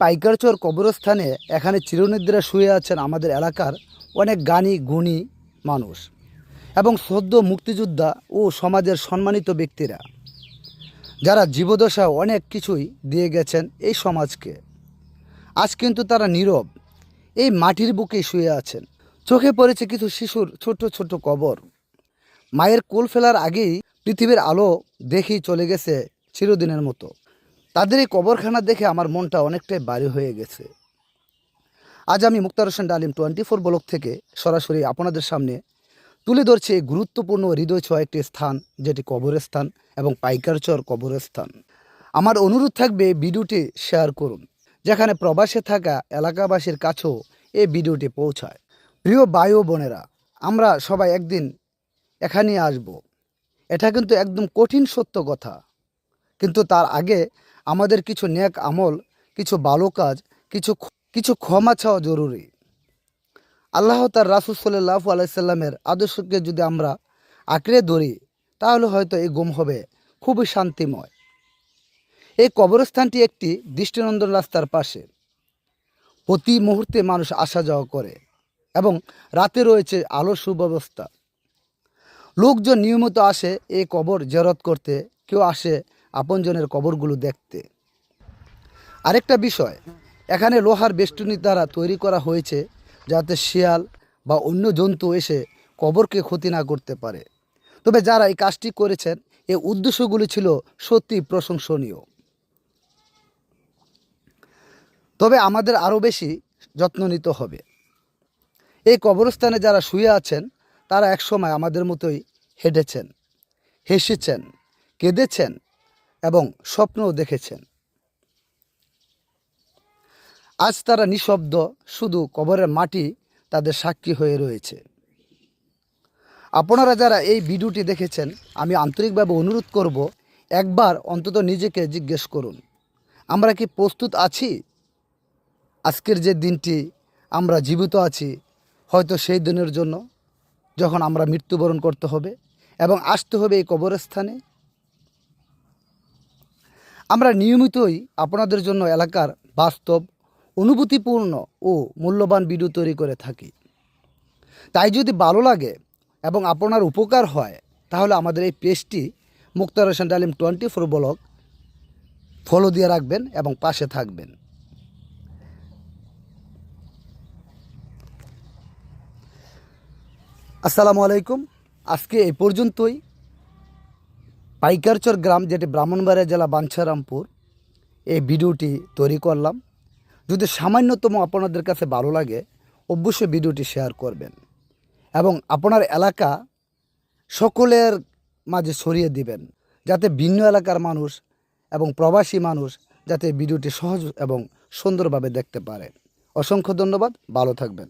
পাইকারচর কবরস্থানে এখানে চিরনিদ্রা শুয়ে আছেন আমাদের এলাকার অনেক গানী, গুণী মানুষ এবং সদ্য মুক্তিযোদ্ধা ও সমাজের সম্মানিত ব্যক্তিরা, যারা জীবদশা অনেক কিছুই দিয়ে গেছেন এই সমাজকে। আজ কিন্তু তারা নীরব, এই মাটির বুকে শুয়ে আছেন। চোখে পড়েছে কিছু শিশুর ছোট ছোট কবর। মায়ের কোল ফেলার আগেই পৃথিবীর আলো দেখেই চলে গেছে চিরদিনের মতো। তাদের এই কবরখানা দেখে আমার মনটা অনেকটাই বাড়ি হয়ে গেছে। আজ আমি মুক্তার হোসেন ডালিম টোয়েন্টি ফোর ব্লক থেকে সরাসরি আপনাদের সামনে তুলে ধরছি এই গুরুত্বপূর্ণ হৃদয় ছোঁয়া একটি স্থান, যেটি কবরস্থান এবং পাইকারচর কবরস্থান। আমার অনুরোধ থাকবে ভিডিওটি শেয়ার করুন, যেখানে প্রবাসে থাকা এলাকাবাসীর কাছেও এই ভিডিওটি পৌঁছায়। প্রিয় বায়ু বোনেরা, আমরা সবাই একদিন এখানে আসব। এটা কিন্তু একদম কঠিন সত্য কথা। কিন্তু তার আগে আমাদের কিছু নেক আমল, কিছু ভালো কাজ, কিছু কিছু ক্ষমা চাওয়া জরুরি। আল্লাহ তার রাসুল সাল্লাহ আলাইসাল্লামের আদর্শকে যদি আমরা আঁকড়ে ধরি, তাহলে হয়তো এই গুম হবে। খুবই শান্তিময়। এই কবরস্থানটি একটি দৃষ্টিনন্দন রাস্তার পাশে। প্রতি মুহূর্তে মানুষ আসা যাওয়া করে এবং রাতে রয়েছে আলোর সুব্যবস্থা। লোকজন নিয়মিত আসে এই কবর জেরত করতে। কেউ আসে আপনজনের কবরগুলো দেখতে। আরেকটা বিষয়, এখানে লোহার বেষ্টনী দ্বারা তৈরি করা হয়েছে যাতে শিয়াল বা অন্য জন্তু এসে কবরকে ক্ষতি না করতে পারে। তবে যারা এই কাজটি করেছেন এই উদ্দেশ্যগুলি ছিল সত্যি প্রশংসনীয়। তবে আমাদের আরও বেশি যত্ন নিতে হবে। এই কবরস্থানে যারা শুয়ে আছেন, তারা একসময় আমাদের মতোই হেঁটেছেন, হেসেছেন, কেঁদেছেন এবং স্বপ্নও দেখেছেন। আজ তারা নিঃশব্দ, শুধু কবরের মাটি তাদের সাক্ষী হয়ে রয়েছে। আপনারা যারা এই ভিডিওটি দেখেছেন, আমি আন্তরিকভাবে অনুরোধ করব, একবার অন্তত নিজেকে জিজ্ঞেস করুন, আমরা কি প্রস্তুত আছি? আজকের যে দিনটি আমরা জীবিত আছি, হয়তো সেই দিনের জন্য, যখন আমরা মৃত্যুবরণ করতে হবে এবং আসতে হবে এই কবরস্থানে আমরা নিয়মিতই আপনাদের জন্য এলাকার বাস্তব, অনুভূতিপূর্ণ ও মূল্যবান ভিডিও তৈরি করে থাকি। তাই যদি ভালো লাগে এবং আপনার উপকার হয়, তাহলে আমাদের এই পেজটি মুক্তার হোসেন ডালিম টোয়েন্টি ফোর ব্লগ ফলো দিয়ে রাখবেন এবং পাশে থাকবেন। আসসালামু আলাইকুম। আজকে এই পর্যন্তই। পাইকারচর গ্রাম যেটি ব্রাহ্মণবাড়িয়া জেলা বাঞ্ছারামপুর, এই ভিডিওটি তৈরি করলাম। যদি সামান্যতম আপনাদের কাছে ভালো লাগে, অবশ্যই ভিডিওটি শেয়ার করবেন এবং আপনার এলাকা সকলের মাঝে ছড়িয়ে দিবেন, যাতে ভিন্ন এলাকার মানুষ এবং প্রবাসী মানুষ যাতে ভিডিওটি সহজ এবং সুন্দরভাবে দেখতে পারে। অসংখ্য ধন্যবাদ, ভালো থাকবেন।